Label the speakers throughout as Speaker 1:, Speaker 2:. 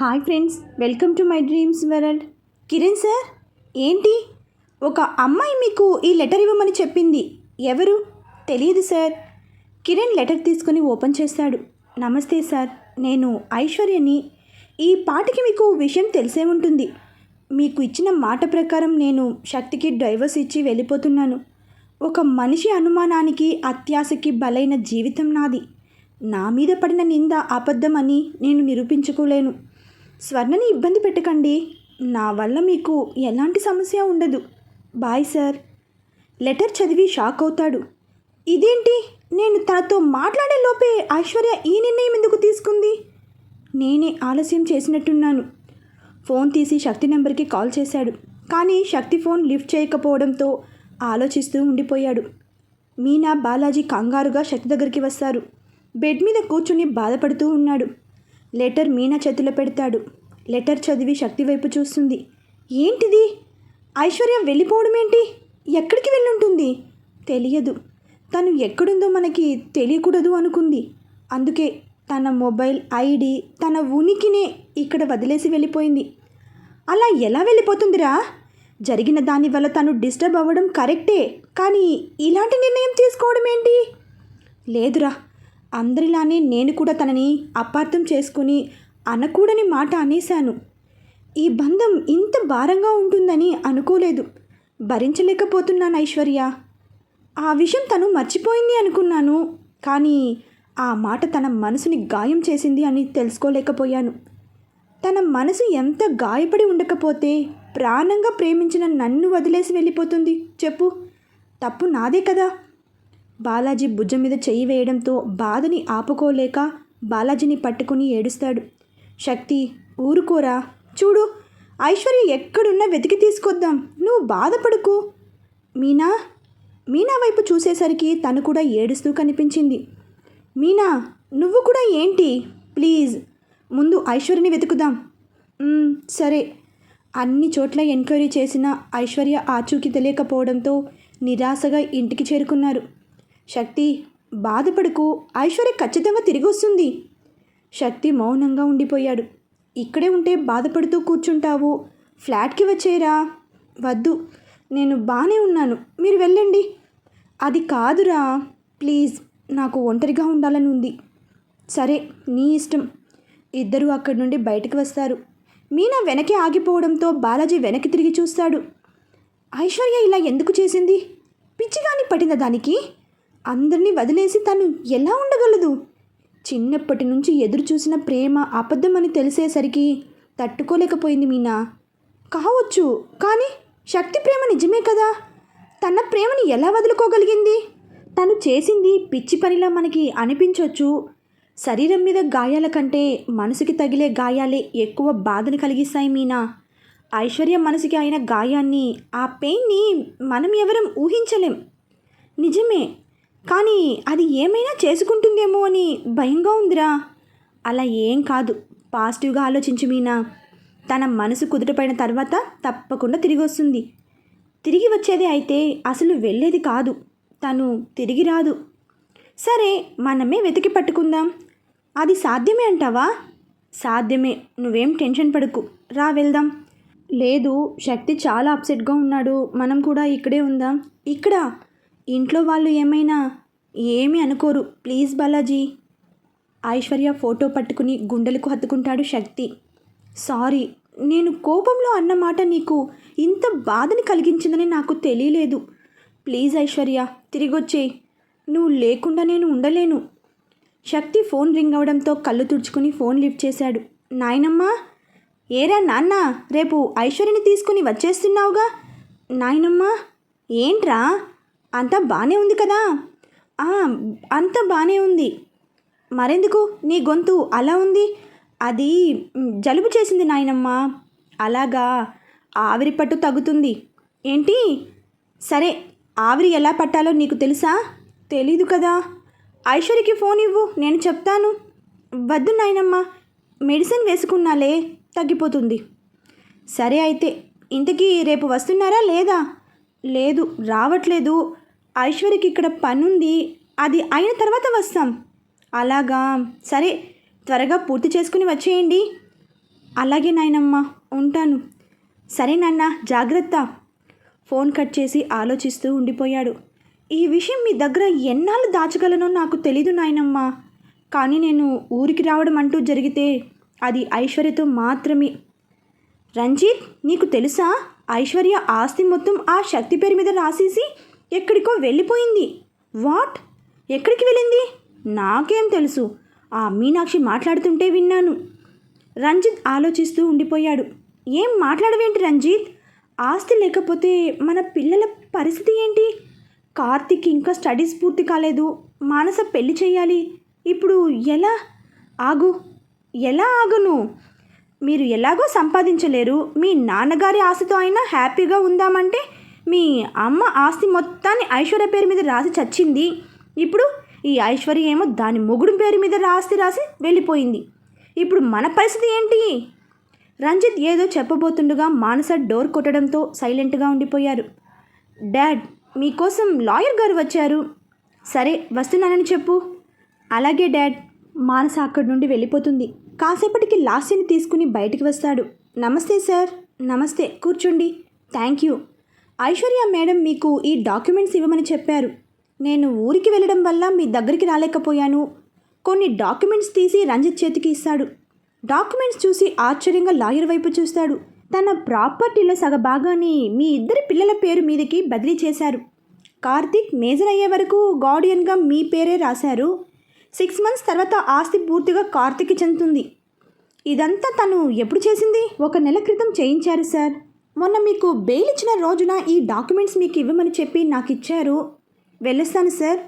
Speaker 1: Hi friends welcome to my dreams world. Kiran sir ఏంటి? ఒక అమ్మాయి మీకు ఈ లెటర్ ఇవ్వమని చెప్పింది. ఎవరు? తెలియదు సార్. కిరణ్ లెటర్ తీసుకుని ఓపెన్ చేస్తాడు. నమస్తే సార్ నేను ఐశ్వర్యని. ఈ పాటికి మీకు విషయం తెలిసే ఉంటుంది. మీకు ఇచ్చిన మాట ప్రకారం నేను శక్తికి డైవర్స్ ఇచ్చి వెళ్ళిపోతున్నాను. ఒక మనిషి అనుమానానికి అత్యాశకి బలైన జీవితం నాది. నా మీద పడిన నింద అబద్ధమని నేను నిరూపించుకోలేను. స్వర్ణని ఇబ్బంది పెట్టకండి. నా వల్ల మీకు ఎలాంటి సమస్య ఉండదు. Bye sir. లెటర్ చదివి షాక్ అవుతాడు. ఇదేంటి? నేను తనతో మాట్లాడే లోపే ఐశ్వర్య ఈ నిర్ణయం ఎందుకు తీసుకుంది? నేనే ఆలస్యం చేసినట్టున్నాను. ఫోన్ తీసి శక్తి నెంబర్కి కాల్ చేశాడు. కానీ శక్తి ఫోన్ లిఫ్ట్ చేయకపోవడంతో ఆలోచిస్తూ ఉండిపోయాడు. మీనా బాలాజీ కంగారుగా శక్తి దగ్గరికి వస్తారు. బెడ్ మీద కూర్చుని బాధపడుతూ ఉన్నాడు. లెటర్ మీనా చేతిలో పెడతాడు. లెటర్ చదివి శక్తి వైపు చూస్తుంది. ఏంటిది? ఐశ్వర్య వెళ్ళిపోవడం ఏంటి? ఎక్కడికి వెళ్ళుంటుంది? తెలియదు. తను ఎక్కడుందో మనకి తెలియకూడదు అనుకుంది. అందుకే తన మొబైల్ ఐడి తన ఉనికినే ఇక్కడ వదిలేసి వెళ్ళిపోయింది. అలా ఎలా వెళ్ళిపోతుందిరా? జరిగిన దాని వల్ల తను డిస్టర్బ్ అవ్వడం కరెక్టే కానీ ఇలాంటి నిర్ణయం తీసుకోవడం ఏంటి? లేదురా. అందరిలానే నేను కూడా తనని అపార్థం చేసుకుని అనకూడని మాట అనేశాను. ఈ బంధం ఇంత భారంగా ఉంటుందని అనుకోలేదు. భరించలేకపోతున్నాను ఐశ్వర్య. ఆ విషయం తను మర్చిపోయింది అనుకున్నాను. కానీ ఆ మాట తన మనసుని గాయం చేసింది అని తెలుసుకోలేకపోయాను. తన మనసు ఎంత గాయపడి ఉండకపోతే ప్రాణంగా ప్రేమించిన నన్ను వదిలేసి వెళ్ళిపోతుంది చెప్పు. తప్పు నాదే కదా. బాలాజీ భుజం మీద చెయ్యి వేయడంతో బాధని ఆపుకోలేక బాలాజీని పట్టుకుని ఏడుస్తాడు. శక్తి ఊరుకోరా. చూడు ఐశ్వర్య ఎక్కడున్నా వెతికి తీసుకొద్దాం. నువ్వు బాధపడుకు. మీనా మీనా వైపు చూసేసరికి తను కూడా ఏడుస్తూ కనిపించింది. మీనా నువ్వు కూడా ఏంటి? ప్లీజ్ ముందు ఐశ్వర్యని వెతుకుదాం. సరే. అన్ని చోట్ల ఎంక్వైరీ చేసిన ఐశ్వర్య ఆచూకీ తెలియకపోవడంతో నిరాశగా ఇంటికి చేరుకున్నారు. శక్తి బాధపడుకు ఐశ్వర్య ఖచ్చితంగా తిరిగి వస్తుంది శక్తి మౌనంగా ఉండిపోయాడు. ఇక్కడే ఉంటే బాధపడుతూ కూర్చుంటావు. ఫ్లాట్కి వచ్చేరా? వద్దు. నేను బాగానే ఉన్నాను. మీరు వెళ్ళండి. అది కాదురా. ప్లీజ్ నాకు ఒంటరిగా ఉండాలని ఉంది. సరే నీ ఇష్టం. ఇద్దరూ అక్కడి నుండి బయటకు వస్తారు. మీనా వెనకే ఆగిపోవడంతో బాలాజీ వెనక్కి తిరిగి చూస్తాడు. ఐశ్వర్య ఇలా ఎందుకు చేసింది? పిచ్చిగాని పట్టిన దానికి? అందరినీ వదిలేసి తను ఎలా ఉండగలదు? చిన్నప్పటి నుంచి ఎదురు చూసిన ప్రేమ అబద్ధమని తెలిసేసరికి తట్టుకోలేకపోయింది మీనా. కావచ్చు కానీ శక్తి ప్రేమ నిజమే కదా? తన ప్రేమని ఎలా వదులుకోగలిగింది? తను చేసింది పిచ్చి పనిలా మనకి అనిపించవచ్చు శరీరం మీద గాయాల కంటే మనసుకి తగిలే గాయాలే ఎక్కువ బాధను కలిగిస్తాయి మీనా. ఐశ్వర్య మనసుకి అయిన గాయాన్ని ఆ పెయిన్ని మనం ఎవరం ఊహించలేం. నిజమే కానీ అది ఏమైనా చేసుకుంటుందేమో అని భయంగా ఉందిరా. అలా ఏం కాదు. పాజిటివ్గా ఆలోచించు మీనా. తన మనసు కుదుటపడిన తర్వాత తప్పకుండా తిరిగి వస్తుంది. తిరిగి వచ్చేది అయితే అసలు వెళ్ళేది కాదు. తను తిరిగి రాదు. సరే మనమే వెతికి పట్టుకుందాం. అది సాధ్యమే అంటావా? సాధ్యమే. నువ్వేం టెన్షన్ పడకు. రా వెళ్దాం. లేదు శక్తి చాలా అప్సెట్గా ఉన్నాడు. మనం కూడా ఇక్కడే ఉందాం. ఇక్కడ ఇంట్లో వాళ్ళు ఏమైనా ఏమీ అనుకోరు. ప్లీజ్ బాలాజీ. ఐశ్వర్య ఫోటో పట్టుకుని గుండెలకు హత్తుకుంటాడు శక్తి. సారీ నేను కోపంలో అన్నమాట నీకు ఇంత బాధని కలిగించిందని నాకు తెలియలేదు. ప్లీజ్ ఐశ్వర్య తిరిగొచ్చేయి నువ్వు లేకుండా నేను ఉండలేను. శక్తి ఫోన్ రింగ్ అవడంతో కళ్ళు తుడుచుకుని ఫోన్ లిఫ్ట్ చేశాడు. నాయనమ్మా! ఏరా నాన్న రేపు ఐశ్వర్యని తీసుకుని వచ్చేస్తున్నావుగా? నాయనమ్మా! ఏంట్రా? అంతా బాగానే ఉంది కదా? అంతా బాగానే ఉంది. మరెందుకు? నీ గొంతు అలా ఉంది? అది జలుబు చేసింది నాయనమ్మ. అలాగా. ఆవిరి పట్టు తగ్గుతుంది. ఏంటి? సరే ఆవిరి ఎలా పట్టాలో నీకు తెలుసా? తెలీదు కదా. ఐశ్వర్యకి ఫోన్ ఇవ్వు నేను చెప్తాను. వద్దు నాయనమ్మ. మెడిసిన్ వేసుకున్నాలే తగ్గిపోతుంది. సరే అయితే ఇంతకీ రేపు వస్తున్నారా లేదా? లేదు రావట్లేదు. ఐశ్వర్యకి ఇక్కడ పనుంది అది అయిన తర్వాత వస్తాం. అలాగా సరే త్వరగా పూర్తి చేసుకుని వచ్చేయండి. అలాగే నాయనమ్మ ఉంటాను. సరే నాన్న జాగ్రత్త. ఫోన్ కట్ చేసి ఆలోచిస్తూ ఉండిపోయాడు. ఈ విషయం మీ దగ్గర ఎన్నాళ్ళు దాచగలనో నాకు తెలీదు నాయనమ్మ. కానీ నేను ఊరికి రావడం అంటూ జరిగితే అది ఐశ్వర్యతో మాత్రమే. రంజిత్ నీకు తెలుసా? ఐశ్వర్య ఆస్తి మొత్తం ఆ శక్తి పేరు మీద రాసేసి ఎక్కడికో వెళ్ళిపోయింది. వాట్? ఎక్కడికి వెళ్ళింది? నాకేం తెలుసు. ఆ మీనాక్షి మాట్లాడుతుంటే విన్నాను. రంజిత్ ఆలోచిస్తూ ఉండిపోయాడు. ఏం మాట్లాడవేంటి రంజిత్? ఆస్తి లేకపోతే మన పిల్లల పరిస్థితి ఏంటి? కార్తిక్ ఇంకా స్టడీస్ పూర్తి కాలేదు. మానస పెళ్ళి చేయాలి. ఇప్పుడు ఎలా? ఆగు. ఎలా ఆగును? మీరు ఎలాగో సంపాదించలేరు. మీ నాన్నగారి ఆశతో అయినా హ్యాపీగా ఉందామంటే మీ అమ్మ ఆస్తి మొత్తాన్ని ఐశ్వర్య పేరు మీద రాసి చచ్చింది. ఇప్పుడు ఈ ఐశ్వర్య ఏమో దాని మొగుడు పేరు మీద రాసి రాసి వెళ్ళిపోయింది. ఇప్పుడు మన పరిస్థితి ఏంటి? రంజిత్ ఏదో చెప్పబోతుండగా మానస డోర్ కొట్టడంతో సైలెంట్గా ఉండిపోయారు. డాడ్ మీకోసం లాయర్ గారు వచ్చారు. సరే వస్తున్నానని చెప్పు. అలాగే డాడ్ మానస అక్కడి నుండి వెళ్ళిపోతుంది. కాసేపటికి లాస్యని తీసుకుని బయటికి వస్తాడు. నమస్తే సార్. నమస్తే. కూర్చోండి. థ్యాంక్ యూ ఐశ్వర్య మేడం మీకు ఈ డాక్యుమెంట్స్ ఇవ్వమని చెప్పారు. నేను ఊరికి వెళ్ళడం వల్ల మీ దగ్గరికి రాలేకపోయాను. కొన్ని డాక్యుమెంట్స్ తీసి రంజిత్ చేతికి ఇస్తాడు. డాక్యుమెంట్స్ చూసి ఆశ్చర్యంగా లాయర్ వైపు చూస్తాడు. తన ప్రాపర్టీలో సగ భాగాన్ని మీ ఇద్దరి పిల్లల పేరు మీదకి బదిలీ చేశారు. కార్తీక్ మేజర్ అయ్యే వరకు గార్డియన్గా మీ పేరే రాశారు. సిక్స్ మంత్స్ తర్వాత ఆస్తి పూర్తిగా కార్తీక్కి చెందుతుంది. ఇదంతా తను ఎప్పుడు చేసింది? ఒక నెల క్రితం చేయించారు సార్. మొన్న మీకు బెయిల్ ఇచ్చిన రోజున ఈ డాక్యుమెంట్స్ మీకు ఇవ్వమని చెప్పి నాకు ఇచ్చారు. వెళ్ళొస్తాను సార్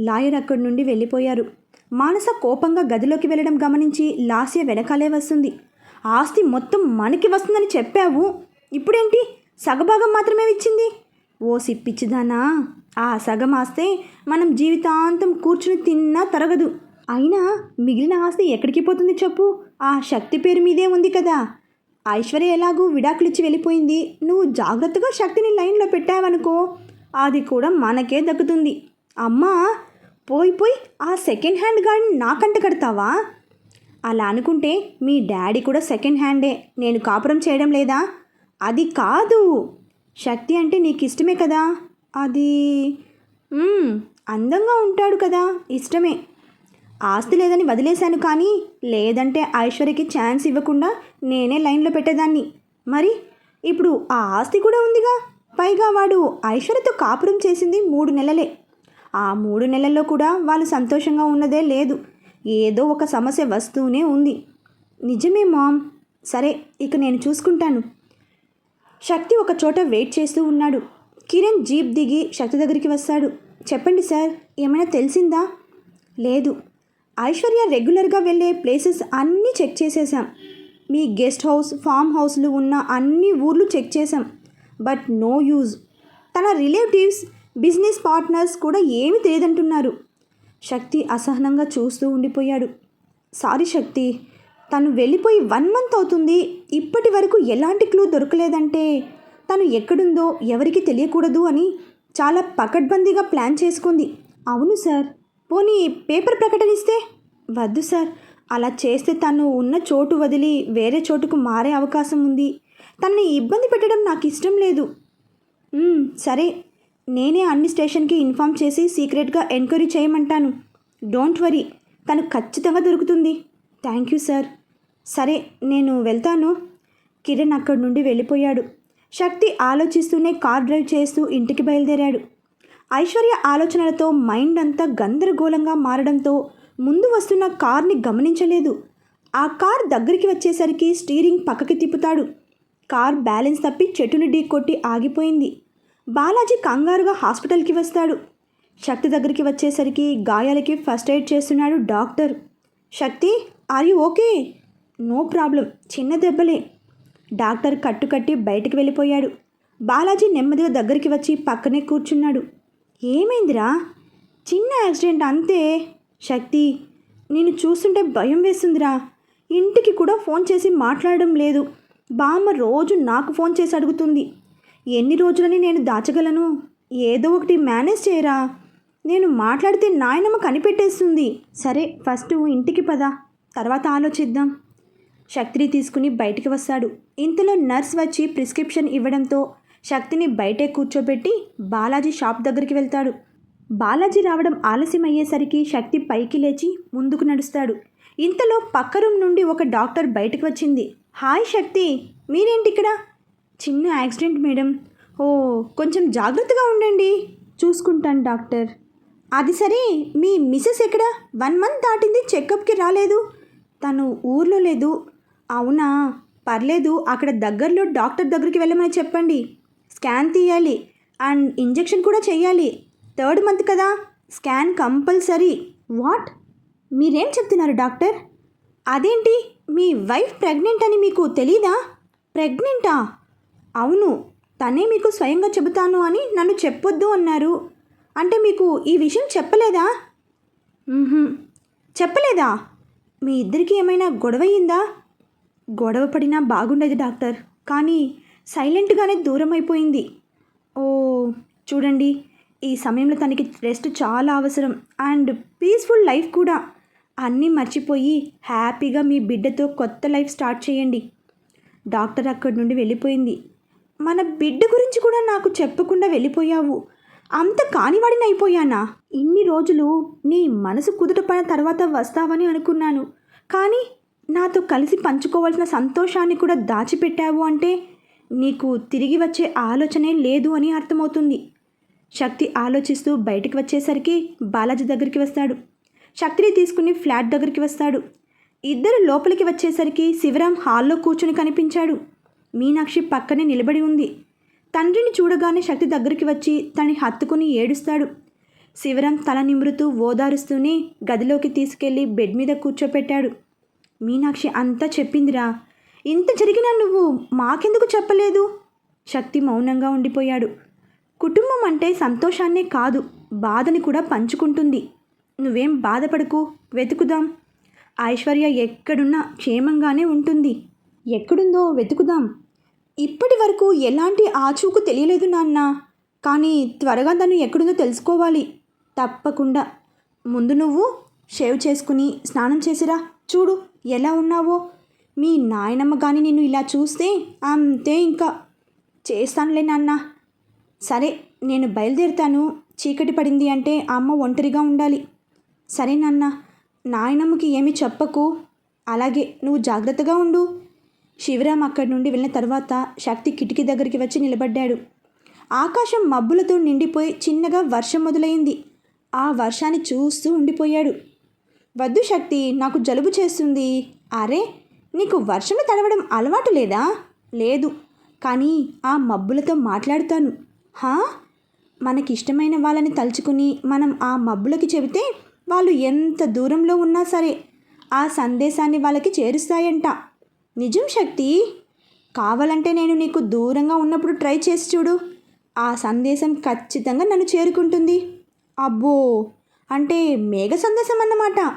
Speaker 1: లాయర్ అక్కడి నుండి వెళ్ళిపోయారు. మానస కోపంగా గదిలోకి వెళ్ళడం గమనించి లాస్య వెనకాలే వస్తుంది. ఆస్తి మొత్తం మనకి వస్తుందని చెప్పావు. ఇప్పుడేంటి? సగభాగం మాత్రమే ఇచ్చింది. ఓ సిప్పిచ్చిదానా? ఆ సగం ఆస్తే మనం జీవితాంతం కూర్చుని తిన్నా తరగదు. అయినా మిగిలిన ఆస్తి ఎక్కడికి పోతుంది చెప్పు? ఆ శక్తి పేరు మీదే ఉంది కదా. ఐశ్వర్య ఎలాగూ విడాకులిచ్చి వెళ్ళిపోయింది. నువ్వు జాగ్రత్తగా శక్తిని లైన్లో పెట్టావనుకో. అది కూడా మనకే దక్కుతుంది. అమ్మా పోయి పోయి ఆ సెకండ్ హ్యాండ్ గాడిని నాకంట కడతావా? అలా అనుకుంటే మీ డాడీ కూడా సెకండ్ హ్యాండే. నేను కాపురం చేయడం లేదా? అది కాదు. శక్తి అంటే నీకు ఇష్టమే కదా? అది అందంగా ఉంటాడు కదా. ఇష్టమే. ఆస్తి లేదని వదిలేశాను కానీ లేదంటే ఐశ్వర్యకి ఛాన్స్ ఇవ్వకుండా నేనే లైన్లో పెట్టేదాన్ని. మరి ఇప్పుడు ఆ ఆస్తి కూడా ఉందిగా? పైగా వాడు ఐశ్వర్యతో కాపురం చేసింది మూడు నెలలే. ఆ మూడు నెలల్లో కూడా వాళ్ళు సంతోషంగా ఉన్నదే లేదు. ఏదో ఒక సమస్య వస్తూనే ఉంది. నిజమే మామ్. సరే ఇక నేను చూసుకుంటాను. శక్తి ఒక చోట వెయిట్ చేస్తూ ఉన్నాడు. కిరణ్ జీప్ దిగి శక్తి దగ్గరికి వస్తాడు. చెప్పండి సార్ ఏమైనా తెలిసిందా? లేదు. ఐశ్వర్య రెగ్యులర్గా వెళ్ళే ప్లేసెస్ అన్నీ చెక్ చేసేసాం. మీ గెస్ట్ హౌస్ ఫామ్ హౌస్లు ఉన్న అన్ని ఊర్లు చెక్ చేసాం. But no use. తన రిలేటివ్స్ బిజినెస్ పార్ట్నర్స్ కూడా ఏమి తెలియదంటున్నారు. శక్తి అసహనంగా చూస్తూ ఉండిపోయాడు. సారీ శక్తి తను వెళ్ళిపోయి వన్ మంత్ అవుతుంది. ఇప్పటి వరకు ఎలాంటి క్లూ దొరకలేదంటే తను ఎక్కడుందో ఎవరికి తెలియకూడదు అని చాలా పకడ్బందీగా ప్లాన్ చేసుకుంది. అవును సార్. పోనీ పేపర్ ప్రకటన ఇస్తే? వద్దు సార్. అలా చేస్తే తను ఉన్న చోటు వదిలి వేరే చోటుకు మారే అవకాశం ఉంది. తనని ఇబ్బంది పెట్టడం నాకు ఇష్టం లేదు. సరే. నేనే అన్ని స్టేషన్కి ఇన్ఫామ్ చేసి సీక్రెట్గా ఎంక్వైరీ చేయమంటాను. Don't worry. తను ఖచ్చితంగా దొరుకుతుంది. Thank you sir. సరే నేను వెళ్తాను. కిరణ్ అక్కడి నుండి వెళ్ళిపోయాడు. శక్తి ఆలోచిస్తూనే కార్ డ్రైవ్ చేస్తూ ఇంటికి బయలుదేరాడు. ఐశ్వర్య ఆలోచనలతో మైండ్ అంతా గందరగోళంగా మారడంతో ముందు వస్తున్న కార్ని గమనించలేదు. ఆ కార్ దగ్గరికి వచ్చేసరికి స్టీరింగ్ పక్కకి తిప్పుతాడు. కార్ బ్యాలెన్స్ తప్పి చెట్టుని ఢీకొట్టి ఆగిపోయింది. బాలాజీ కంగారుగా హాస్పిటల్కి వస్తాడు. శక్తి దగ్గరికి వచ్చేసరికి గాయాలకి ఫస్ట్ ఎయిడ్ చేస్తున్నాడు doctor. Shakti are you okay? No problem చిన్న దెబ్బలే. డాక్టర్ కట్టుకట్టి బయటికి వెళ్ళిపోయాడు. బాలాజీ నెమ్మదిగా దగ్గరికి వచ్చి పక్కనే కూర్చున్నాడు. ఏమైందిరా? చిన్న యాక్సిడెంట్ అంతే. శక్తి నేను చూస్తుంటే భయం వేస్తుందిరా. ఇంటికి కూడా ఫోన్ చేసి మాట్లాడడం లేదు. బామ్మ రోజు నాకు ఫోన్ చేసి అడుగుతుంది. ఎన్ని రోజులని నేను దాచగలను? ఏదో ఒకటి మేనేజ్ చేయరా? నేను మాట్లాడితే నాయనమ్మ కనిపెట్టేస్తుంది. సరే ఫస్ట్ ఇంటికి పద. తర్వాత ఆలోచిద్దాం. శక్తిని తీసుకుని బయటికి వస్తాడు. ఇంతలో నర్స్ వచ్చి ప్రిస్క్రిప్షన్ ఇవ్వడంతో శక్తిని బయటే కూర్చోబెట్టి బాలాజీ షాప్ దగ్గరికి వెళ్తాడు. బాలాజీ రావడం ఆలస్యం అయ్యేసరికి శక్తి పైకి లేచి ముందుకు నడుస్తాడు. ఇంతలో పక్క రూమ్ నుండి ఒక డాక్టర్ బయటకు వచ్చింది. హాయ్ శక్తి మీరేంటి ఇక్కడ చిన్న యాక్సిడెంట్ మేడం. ఓ కొంచెం జాగ్రత్తగా ఉండండి చూసుకుంటాను డాక్టర్. అది సరే మీ మిస్సెస్ ఎక్కడ? వన్ మంత్ దాటింది చెకప్కి రాలేదు. తను ఊర్లో లేదు. అవునా? పర్లేదు అక్కడ దగ్గరలో డాక్టర్ దగ్గరికి వెళ్ళమని చెప్పండి. స్కాన్ తీయాలి. అండ్ ఇంజెక్షన్ కూడా చేయాలి. థర్డ్ మంత్ కదా. Scan compulsory. వాట్? మీరేం చెప్తున్నారు డాక్టర్? అదేంటి? మీ వైఫ్ ప్రెగ్నెంట్ అని మీకు తెలీదా? ప్రెగ్నెంటా? అవును. తనే మీకు స్వయంగా చెబుతాను అని నన్ను చెప్పొద్దు అన్నారు. అంటే మీకు ఈ విషయం చెప్పలేదా? చెప్పలేదా? మీ ఇద్దరికి ఏమైనా గొడవ అయిందా? గొడవ పడినా బాగుండేది డాక్టర్. కానీ సైలెంట్గానే దూరం అయిపోయింది ఓ చూడండి. ఈ సమయంలో తనకి రెస్ట్ చాలా అవసరం. అండ్ పీస్ఫుల్ లైఫ్ కూడా. అన్నీ మర్చిపోయి హ్యాపీగా మీ బిడ్డతో కొత్త లైఫ్ స్టార్ట్ చేయండి. డాక్టర్ అక్కడి నుండి వెళ్ళిపోయింది. మన బిడ్డ గురించి కూడా నాకు చెప్పకుండా వెళ్ళిపోయావు. అంత కానివాడిని అయిపోయానా? ఇన్ని రోజులు నీ మనసు కుదుటపడిన తర్వాత వస్తావని అనుకున్నాను. కానీ నాతో కలిసి పంచుకోవాల్సిన సంతోషాన్ని కూడా దాచిపెట్టావు అంటే నీకు తిరిగి వచ్చే ఆలోచనే లేదు అని అర్థమవుతుంది. శక్తి ఆలోచిస్తూ బయటికి వచ్చేసరికి బాలాజీ దగ్గరికి వస్తాడు. శక్తిని తీసుకుని ఫ్లాట్ దగ్గరికి వస్తాడు. ఇద్దరు లోపలికి వచ్చేసరికి శివరాం హాల్లో కూర్చుని కనిపించాడు. మీనాక్షి పక్కనే నిలబడి ఉంది. తండ్రిని చూడగానే శక్తి దగ్గరికి వచ్చి తనని హత్తుకుని ఏడుస్తాడు. శివరాం తల నిమురుతూ ఓదారుస్తూనే గదిలోకి తీసుకెళ్ళి బెడ్ మీద కూర్చోపెట్టాడు. మీనాక్షి అంతా చెప్పిందిరా ఇంత జరిగినా నువ్వు మాకెందుకు చెప్పలేదు? శక్తి మౌనంగా ఉండిపోయాడు. కుటుంబం అంటే సంతోషాన్నే కాదు బాధని కూడా పంచుకుంటుంది. నువ్వేం బాధపడకు వెతుకుదాం. ఐశ్వర్య ఎక్కడున్నా క్షేమంగానే ఉంటుంది. ఎక్కడుందో వెతుకుదాం. ఇప్పటి వరకు ఎలాంటి ఆచూకు తెలియలేదు నాన్న. కానీ త్వరగా తను ఎక్కడుందో తెలుసుకోవాలి. తప్పకుండా. ముందు నువ్వు షేవ్ చేసుకుని స్నానం చేసిరా. చూడు ఎలా ఉన్నావో. మీ నాయనమ్మ కానీ నిన్ను ఇలా చూస్తే అంతే ఇంకా. చేస్తానులే నాన్న. సరే నేను బయలుదేరుతాను. చీకటి పడింది అంటే అమ్మ ఒంటరిగా ఉండాలి. సరే నాన్న నాయనమ్మకి ఏమి చెప్పకు. అలాగే నువ్వు జాగ్రత్తగా ఉండు. శివరాం అక్కడి నుండి వెళ్ళిన తర్వాత శక్తి కిటికీ దగ్గరికి వచ్చి నిలబడ్డాడు. ఆకాశం మబ్బులతో నిండిపోయి చిన్నగా వర్షం మొదలైంది. ఆ వర్షాన్ని చూస్తూ ఉండిపోయాడు. వద్దు శక్తి నాకు జలుబు చేస్తుంది. అరే నీకు వర్షం తడవడం అలవాటు లేదా? లేదు. కానీ ఆ మబ్బులతో మాట్లాడుతాను. హా? మనకిష్టమైన వాళ్ళని తలుచుకుని మనం ఆ మబ్బులకి చెబితే వాళ్ళు ఎంత దూరంలో ఉన్నా సరే ఆ సందేశాన్ని వాళ్ళకి చేరుస్తాయంట. నిజం శక్తి? కావాలంటే నేను నీకు దూరంగా ఉన్నప్పుడు ట్రై చేసి చూడు. ఆ సందేశం ఖచ్చితంగా నన్ను చేరుకుంటుంది. అబ్బో! అంటే మేఘ సందేశం అన్నమాట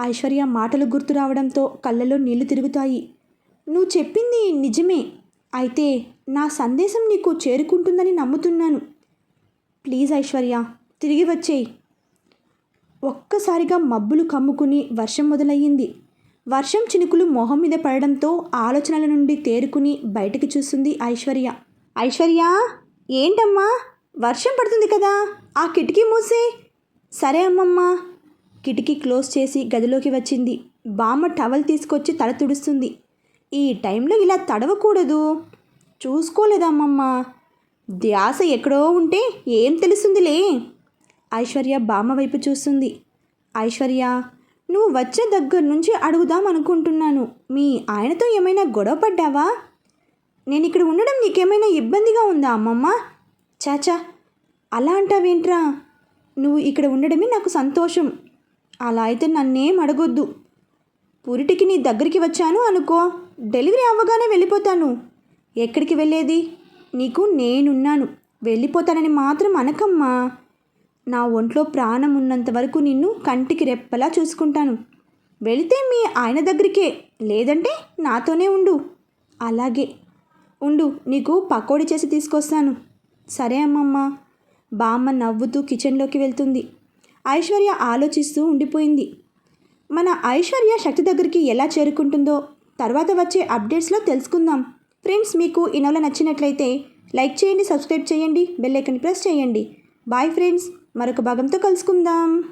Speaker 1: ఐశ్వర్య మాటలు గుర్తు రావడంతో కళ్ళలో నీళ్ళు తిరుగుతాయి. నువ్వు చెప్పింది నిజమే. అయితే నా సందేశం నీకు చేరుకుంటుందని నమ్ముతున్నాను. ప్లీజ్ ఐశ్వర్య తిరిగి వచ్చేయి ఒక్కసారిగా మబ్బులు కమ్ముకుని వర్షం మొదలయ్యింది. వర్షం చినుకులు మొహం మీద పడడంతో ఆలోచనల నుండి తేరుకుని బయటకు చూస్తుంది ఐశ్వర్య. ఐశ్వర్య ఏంటమ్మా? వర్షం పడుతుంది కదా. ఆ కిటికీ మూసే సరే అమ్మమ్మ. కిటికీ క్లోజ్ చేసి గదిలోకి వచ్చింది. బామ్మ టవల్ తీసుకొచ్చి తల తుడుస్తుంది. ఈ టైంలో ఇలా తడవకూడదు. చూసుకోలేదమ్మమ్మ. ధ్యాస ఎక్కడో ఉంటే ఏం తెలుస్తుందిలే? ఐశ్వర్య బామ్మ వైపు చూస్తుంది. ఐశ్వర్య నువ్వు వచ్చే దగ్గర నుంచి అడుగుదాం అనుకుంటున్నాను. మీ ఆయనతో ఏమైనా గొడవ పడ్డావా? నేను ఇక్కడ ఉండడం నీకేమైనా ఇబ్బందిగా ఉందా అమ్మమ్మ? చాచా అలా అంటావేంట్రా? నువ్వు ఇక్కడ ఉండడమే నాకు సంతోషం. అలా అయితే నన్నేం అడగొద్దు. పురిటికి నీ దగ్గరికి వచ్చాను అనుకో డెలివరీ అవ్వగానే వెళ్ళిపోతాను. ఎక్కడికి వెళ్ళేది? నీకు నేనున్నాను. వెళ్ళిపోతానని మాత్రం అనకమ్మా. నా ఒంట్లో ప్రాణం ఉన్నంత వరకు నిన్ను కంటికి రెప్పలా చూసుకుంటాను. వెళితే మీ ఆయన దగ్గరికే లేదంటే నాతోనే ఉండు. అలాగే. ఉండు నీకు పకోడీ చేసి తీసుకొస్తాను. సరే అమ్మమ్మ. బామ్మ నవ్వుతూ కిచెన్లోకి వెళ్తుంది. ఐశ్వర్య ఆలోచిస్తూ ఉండిపోయింది. మన ఐశ్వర్య శక్తి దగ్గరికి ఎలా చేరుకుంటుందో తర్వాత వచ్చే అప్డేట్స్లో తెలుసుకుందాం. ఫ్రెండ్స్ మీకు ఈ నవల నచ్చినట్లయితే లైక్ చేయండి సబ్స్క్రైబ్ చేయండి బెల్ ఐకన్ ప్రెస్ చేయండి. బాయ్ ఫ్రెండ్స్ మరొక భాగంతో కలుసుకుందాం.